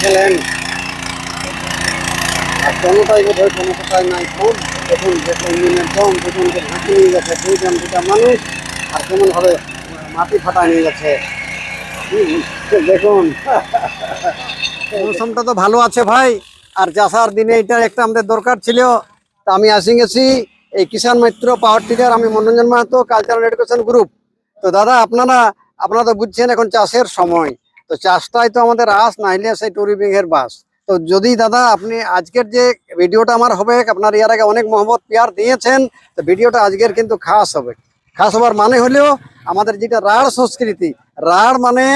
খেলেন। আর কোনোটাই বোধ হয় কোনো কোথায় নাই কম দেখুন, যে ইঞ্জিনের দম দুজনকে ঝাঁকি নিয়ে গেছে, দুইজন দুটা মানুষ, আর কেমন ভাবে মাটি ফাটা নিয়ে গেছে। দেখুন। মৌসুমটা তো ভালো আছে ভাই, আর চাষার দিনে এটা একটা আমাদের দরকার ছিল। তা আমি আসি গেছি এই কিষাণ মিত্র পাওয়ার টিলার আমি Manoranjan Mahato cultural education group তো দাদা, আপনারা আপনারা তো বুঝছেন এখন চাষের সময়। তো চাষটাই তো আমাদের আস, নাইলে সেই টুরিপিং এর বাস। তো যদি দাদা আপনি আজকের যে ভিডিওটা আমার হবে, আপনার ইয়ার আগে অনেক মোহাম্মদ পিয়ার দিয়েছেন, তো ভিডিওটা আজকের কিন্তু খাস হবে। খাস হবার মানে হলেও আমাদের যেটা রাঢ় সংস্কৃতি, রাঢ় মানে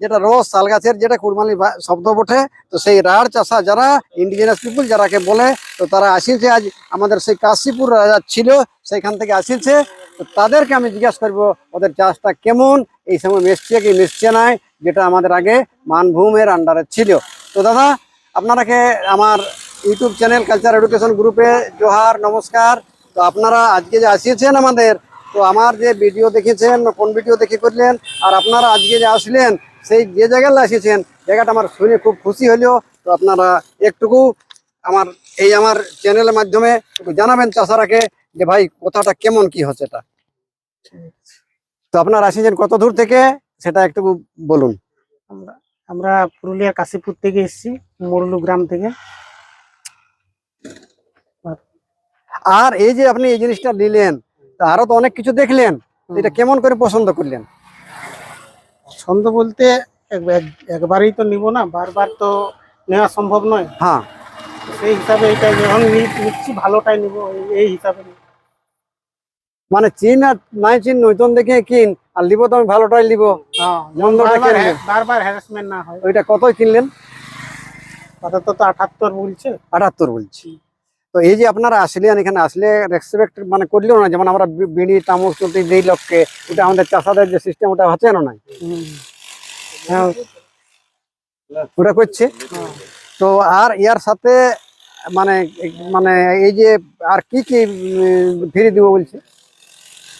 যেটা রস শাল গাছের যেটা ভা- শব্দ বটে, তো সেই রাঢ় চাষা যারা ইন্ডিজিনাস পিপুল যারাকে বলে, তো তারা আসিছে আজ আমাদের সেই কাশীপুর রাজা ছিল, সেইখান থেকে আসিছে তো তাদেরকে আমি জিজ্ঞাসা করব, ওদের চাষটা কেমন? এই সময় মিশছে কি মিশছে নাই, যেটা আমাদের আগে মানভূমের আন্ডারে ছিল। তো দাদা, আপনারাকে আমার ইউটিউব চ্যানেল কালচার এডুকেশন গ্রুপে জোহার, নমস্কার। তো আপনারা আজকে যে আসিয়েছেন আমাদের, তো আমার যে ভিডিও দেখেছেন কোন ভিডিও দেখে করলেন, আর আপনারা আজকে যে আসলেন, সেই যে জায়গায় আসিয়েছেন, জায়গাটা আমার শুনে খুব খুশি হলো। তো আপনারা একটুকু আমার, এই আমার চ্যানেলের মাধ্যমে জানাবেন চাষারাকে যে ভাই, কথাটা কেমন কি হচ্ছে এটা? তো আপনারা আসিয়েছেন কত দূর থেকে? সেটা একটু বলুন। আমরা আমরা পুরুলিয়ার কাশীপুর থেকে এসেছি মোরলু গ্রাম থেকে। আর এই যে আপনি এই জিনিসটা নিলেন তা আরও তো অনেক কিছু দেখলেন এটা কেমন করে পছন্দ করলেন? ছন্দ বলতে এক- এক- একবারই তো নিব না বারবার তো নেওয়া সম্ভব নয়। হ্যাঁ। সেই হিসাবে এটা যখন নিচ্ছি ভালোটাই নিব এই- এই হিসাবে। নিব। মানে চিন আর নাই চিন নৈতন দেখে কিন আর লিব তো আমি ভালোটাই লিব। হ্যাঁ, বারবার বারবার হ্যারাসমেন্ট না হয়। ওইটা কতই কিনলেন? আপাতত তো আঠাত্তর বলছে। আটাত্তর বলছি। তো এই যে আপনারা আসলেন এখানে আসলে রেসপেক্ট মানে করলেও না যেমন আমরা বিড়ি তামুক চুটি দিই লোককে ওটা আমাদের চাষাদের যে সিস্টেম ওটা হচ্ছে না নাই? হ্যাঁ। ওটা করছে। হ্যাঁ। তো আর ইয়ার সাথে মানে মানে এই যে আর কি কি ফ্রি দিব বলছে?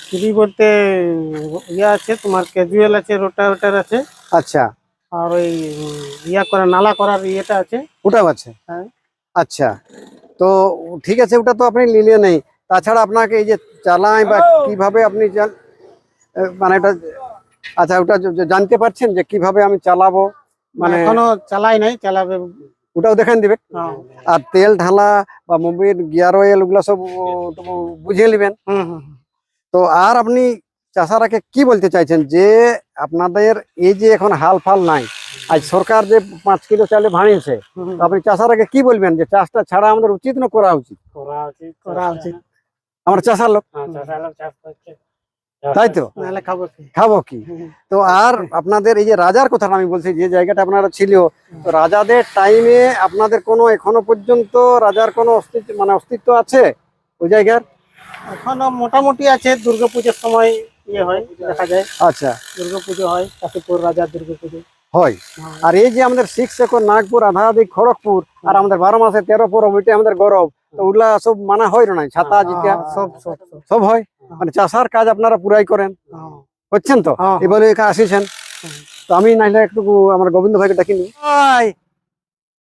ফ্রি বলতে ইয়ে আছে তোমার ক্যাজুয়াল আছে রোটাভেটার আছে আচ্ছা। আর ওই ইয়া করা নালা করার ইয়েটা আছে। ওটাও আছে? হ্যাঁ। আচ্ছা। তো ঠিক আছে ওটা তো আপনি নিলে নেই। তাছাড়া আপনাকে এই যে চালাই বা কীভাবে আপনি মানে এটা আচ্ছা ওটা জানতে পারছেন যে কীভাবে আমি চালাবো? মানে এখনও চালাই নাই চালাবে। ওটাও দেখান দিবে হ্যাঁ। আর তেল ঢালা বা মুভির গিয়ার অয়েল ওগুলো সব তো বুঝিয়ে নেবেন। হুম হুম। তো আর আপনি চাষারাকে কি বলতে চাইছেন? যে আপনাদের এই যে এখন হাল ফাল নাই আজ সরকার যে পাঁচ কিলো চালে ভাঙিয়েছে তো আপনি চাষারাকে কি বলবেন যে চাষটা ছাড়া আমাদের উচিত না করা উচিত? করা উচিত করা উচিত। আমার চাষার লোক। তাই তো? খাব কি? খাব কি? হুম। তো আর আপনাদের এই যে রাজার কথাটা আমি বলছি যে জায়গাটা আপনারা ছিল তো রাজাদের টাইমে আপনাদের কোনো এখনও পর্যন্ত রাজার কোনো অস্তিত্ব মানে অস্তিত্ব আছে ওই জায়গার? এখনও মোটামুটি আছে দুর্গাপুজোর সময় ইয়ে হয় দেখা যায়। আচ্ছা। দুর্গাপুজো হয় কাশীপুর রাজার দুর্গাপুজো হয়। আর এই যে আমাদের সিক্স একর নাগপুর আধাদি খড়গপুর আর আমাদের বারো মাসে তেরো পরব ওইটা আমাদের গৌরব। তো ওগুলা সব মানা হয় না ছাতা জিতা হ্যাঁ, সব সব হয়। মানে চাষার কাজ আপনারা পুরাই করেন। হ্যাঁ। হচ্ছেন তো? হ্যাঁ। এবারে এখানে আসিছেন। তো আমি নাইলে একটু আমার গোবিন্দ ভাইকে ডাকিনি ভাই!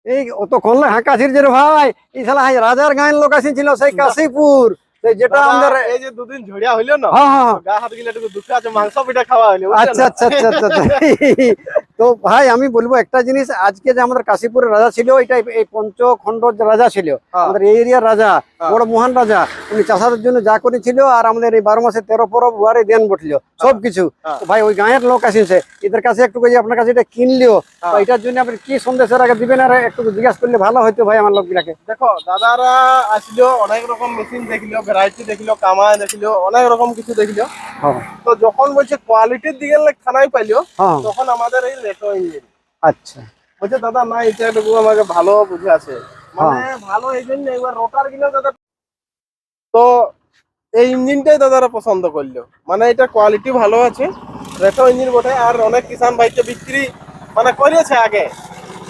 এই অত কনলে হ্যাঁ কাশির যে রে ভাই। এই শালা রাজার গাঁয়ের লোক আসিছিল সেই কাশীপুর। যেটা আমাদের এই যে দুদিন ঝড়িয়া হইল না হ্যাঁ হ্যাঁ গা হাত গিলা একটু দুঃখ আছে মাংস পিঠা খাওয়া হইল আচ্ছা আচ্ছা আচ্ছা আচ্ছা আচ্ছা। তো ভাই আমি বলব একটা জিনিস আজকে যে আমাদের কাশীপুরের রাজা ছিল এটা এই পঞ্চখণ্ড রাজা ছিল আমাদের এই এরিয়ার রাজা হ্যাঁ। বড় মহান রাজা উনি চাষাদের জন্য যা করেছিল আর আমাদের এই বারো মাসে তেরো পরব উহারে দেন বটল সবকিছু হ্যাঁ। ভাই ওই গাঁয়ের লোক আসিছে এদের কাছে একটু আপনার কাছে এটা কিনলেও হ্যাঁ। এটার জন্য আপনি কি সন্দেশের আগে দিবেন আর একটু জিজ্ঞাসা করলে ভালো হতো ভাই আমার লোকগুলাকে। দেখো দাদারা আসলো অনেক রকম মেশিন দেখল ভ্যারাইটি দেখল কামায় দেখল অনেক রকম কিছু দেখল। হ্যাঁ। তো যখন বলছে কোয়ালিটির দিকে খানাই পাইলো হ্যাঁ। তখন আমাদের এই ইঞ্জিন আচ্ছা। বলছে দাদা না এটা একটু আমাকে ভালো বুঝে আছে। মানে হ্যাঁ। ভালো এই জন্য এবার রোটার কিনা দাদা তো এই ইঞ্জিনটাই দাদারা পছন্দ করল। মানে এটা কোয়ালিটি ভালো আছে। রেটো ইঞ্জিন বটে। আর অনেক কিষান ভাইকে বিক্রি মানে করেছে আগে।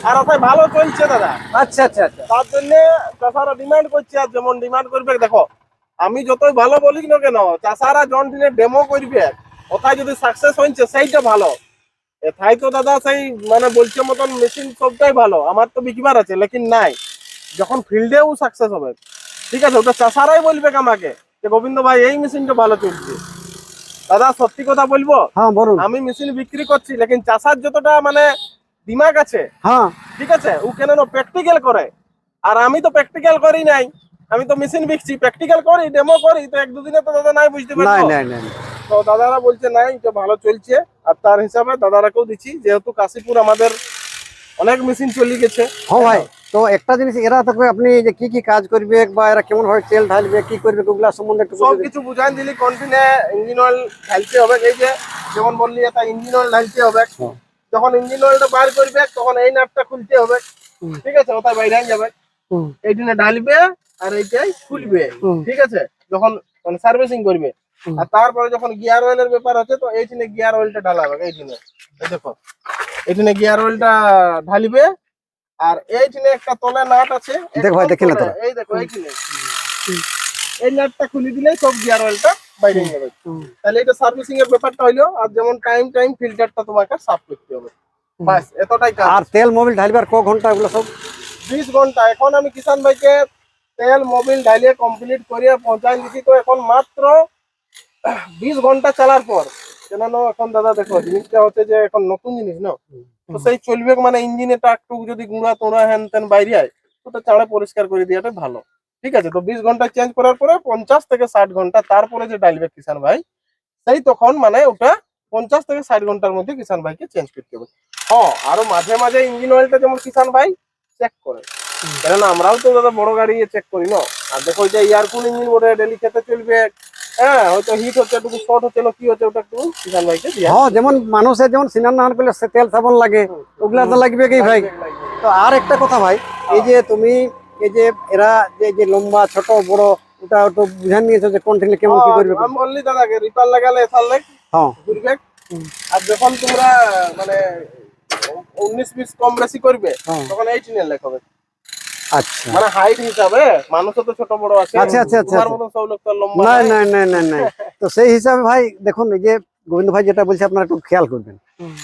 আর ওটাই ভালো চলছে দাদা। আচ্ছা আচ্ছা আচ্ছা। তার জন্য চাষারা ডিমান্ড করছে। আর যেমন ডিমান্ড করবে দেখো আমি যতই ভালো বলি না কেন চাষারা জন দিনে ডেমো করবে ওটাই যদি সাকসেস হয়েছে সেইটা ভালো। এথাই তো দাদা সেই মানে বলছে মতন মেশিন সবটাই ভালো। আমার তো বিকিবার আছে লেকিন নাই। যখন ফিল্ডেও সাকসেস হবে। ঠিক আছে ওটা চাষারাই বলবে আমাকে যে গোবিন্দ ভাই এই মেশিনটা ভালো চলছে। দাদা সত্যি কথা বলব? হ্যাঁ বলুন। আমি মেশিন বিক্রি করছি লেকিন চাষার যতটা মানে দিমাগ আছে হ্যাঁ। ঠিক আছে ও কেন প্র্যাকটিক্যাল করে। আর আমি তো প্র্যাকটিক্যাল করি নাই। আমি তো মেশিন বিকছি প্র্যাকটিক্যাল করি ডেমো করি তো এক দুদিনে তো দাদা নাই বুঝতে নাই না নাই নাই। তো দাদারা বলছে নাই এটা ভালো চলছে। আর তার হিসাবে দাদারাকেও দিচ্ছি যেহেতু কাশীপুর আমাদের অনেক মেশিন চলে গেছে। হ্যাঁ ভাই তো একটা জিনিস এরা থাকবে আপনি যে কি কি কাজ করবে বা এরা কেমন ভাবে তেল ঢালবে কি করবে ওগুলা সম্বন্ধে একটু সব। কিছু বুঝাই দিলি কন্টিনে ইঞ্জিন অয়েল ঢালতে হবে এই যে যেমন বললি এটা ইঞ্জিন অয়েল ঢালতে হবে। হ্যাঁ। যখন ইঞ্জিন অয়েলটা বার করবে তখন এই নাটটা খুলতে হবে। ঠিক আছে ওটা বাইরে যাবে। এইখানে ঢালবে আর এইটাই খুলবে। ঠিক আছে? যখন মানে সার্ভিসিং করবে। আর তারপরে যখন গিয়ার অয়েলের ব্যাপার আছে তো এইখানে গিয়ার অয়েলটা ঢালাবে এইখানে এই দেখো এইখানে গিয়ার অয়েলটা ঢালিবে আর এইখানে একটা তলে নাট আছে দেখ ভাই, একদম দেখি না এই দেখো এইখানে এই নাটটা খুলে দিলে সব গিয়ার অয়েলটা বাইরে যাবে। তাহলে এটা সার্ভিসিং এর ব্যাপারটা হইল আর যেমন টাইম টাইম ফিল্টারটা তোমাকে সাফ করতে হবে। বাস এতটাই কাজ। আর তেল মোবিল ঢালবার ক ঘণ্টা ওগুলো সব? বিশ ঘণ্টা। এখন আমি কিষান ভাইকে তেল মোবিল ঢালিয়ে কমপ্লিট করিয়ে পৌঁছাই দিচ্ছি তো এখন মাত্র বিশ ঘণ্টা চালার পর কেন এখন দাদা দেখো জিনিসটা হচ্ছে যে এখন নতুন জিনিস না? তো সেই চলবে মানে ইঞ্জিনেটা একটু যদি গুঁড়া তোড়া হ্যান তেন বাইরে আয় ওটা চাঁড়ে পরিষ্কার করে দেওয়াটা ভালো। ঠিক আছে তো বিশ ঘণ্টা চেঞ্জ করার পরে পঞ্চাশ থেকে ষাট ঘণ্টা তারপরে যে ডালবে কিষান ভাই সেই তখন মানে ওটা পঞ্চাশ থেকে ষাট ঘণ্টার মধ্যে কিষান ভাইকে চেঞ্জ করতে হবে। হ্যাঁ আরও মাঝে মাঝে ইঞ্জিন অয়েলটা যেমন কিষান ভাই চেক করে। কেননা আমরাও তো দাদা বড় গাড়ি চেক করি না? আর দেখো যে এয়ারকুল ইঞ্জিন বটে ডেলি খেতে চলবে। হ্যাঁ হয়তো হিট হচ্ছে একটু শর্ট হচ্ছে কি হচ্ছে ওটা একটু কিষান ভাইকে হ্যাঁ যেমন মানুষের যেমন সিনার নান করলে তেল সাবান লাগে ওগুলা তো লাগবে কি ভাই? তো আর একটা কথা ভাই এই যে তুমি এই যে এরা যে যে লম্বা ছোট বড় ওটা একটু বুঝান নিয়েছো যে কোন ঠেলে কেমন কি করবে? আমি বললি দাদাকে রিপার লাগালে এসার লাগ হ্যাঁ ঘুরবে আর যখন তোমরা মানে উনিশ বিশ কম বেশি করবে। তখন এইটিনের লেখ হবে। আচ্ছা। মানে হাইট হিসাবে মানুষও তো ছোট বড় আছে আচ্ছা, আচ্ছা, আচ্ছা, সব লোক তো আর লম্বা। নাই নাই। নাই নাই তো সেই হিসাবে ভাই দেখুন এই যে গোবিন্দ ভাই যেটা বলছে আপনারা একটু খেয়াল করবেন।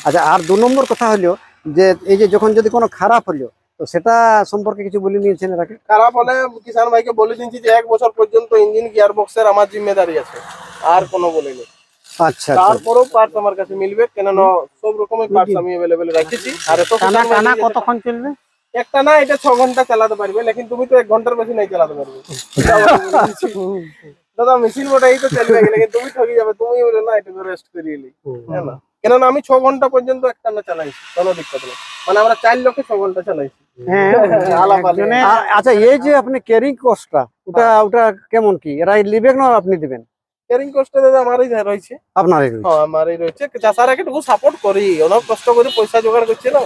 আচ্ছা আর দু নম্বর কথা হলো যে এই যে যখন যদি কোনো খারাপ হলো তো সেটা সম্পর্কে কিছু বলে নিয়েছেন এরাকে খারাপ হলে কিষান ভাইকে বলে দিচ্ছি যে এক বছর পর্যন্ত ইঞ্জিন গিয়ার বক্সের আমার জিম্মেদারি আছে। আর কোনো বলিনি আচ্ছা আচ্ছা। তারপরেও পার্টস আমার কাছে মিলবে কেননা সব রকমের পার্টস আমি অ্যাভেলেবেল রেখেছি। আর এত কতক্ষণ চলবে? একটা না এটা ছ ঘণ্টা চালাতে পারবে লেকিন তুমি তো এক ঘণ্টার বেশি নাই চালাতে পারবে। দাদা মেশিন মোটাই তো চলবে লেকিন তুমি ঠকি যাবে তুমি বলে না এটা রেস্ট করিয়ে নি হ্যাঁ না। কেননা আমি ছ ঘণ্টা পর্যন্ত একটা না চালাইছি কোনো দিক্কত নেই মানে আমরা চার লোকে ছ ঘণ্টা চালাইছি। হ্যাঁ আর আচ্ছা এই যে আপনি ক্যারিং কস্টটা ওটা ওটা কেমন কি? এরা লিবে না আপনি দিবেন? কেয়ারিং কষ্ট দাদা আমারই যা রয়েছে। আপনারই রয়েছে। হ্যাঁ আমারই রয়েছে। চাষারা একটু সাপোর্ট করি অনেক কষ্ট করে পয়সা জোগাড় করছে না।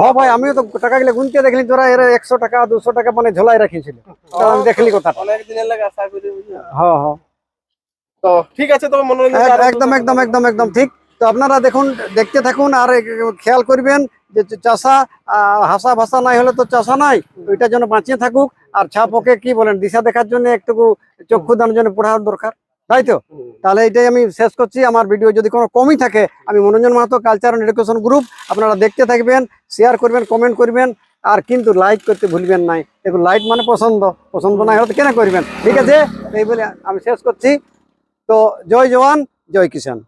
হ্যাঁ ভাই আমিও তো টাকা গুলো গুনতে দেখলি তোরা এরা একশো টাকা দুশো টাকা মানে ঝোলাই রাখিছিল তো আমি দেখলি কথাটা? হ্যাঁ হ্যাঁ। তো ঠিক আছে আরও একদম একদম একদম একদম ঠিক। তো আপনারা দেখুন দেখতে থাকুন আর খেয়াল করবেন যে চাষা হাসা ভাষা নাই হলে তো চাষা নাই। ওইটার জন্য বাঁচিয়ে থাকুক। আর ছাপকে কি বলেন দিশা দেখার জন্য একটু চক্ষু দানের জন্য পড়ার দরকার। তাই তো? তাহলে এটাই আমি শেষ করছি। আমার ভিডিও যদি কোনো কমই থাকে আমি Manoranjan Mahato culture and education group আপনারা দেখতে থাকবেন শেয়ার করবেন কমেন্ট করবেন আর কিন্তু লাইক করতে ভুলবেন নাই। দেখুন লাইক মানে পছন্দ পছন্দ নাই হলে কেন করবেন? ঠিক আছে? এই বলে আমি শেষ করছি। তো জয় জওয়ান জয় কিষান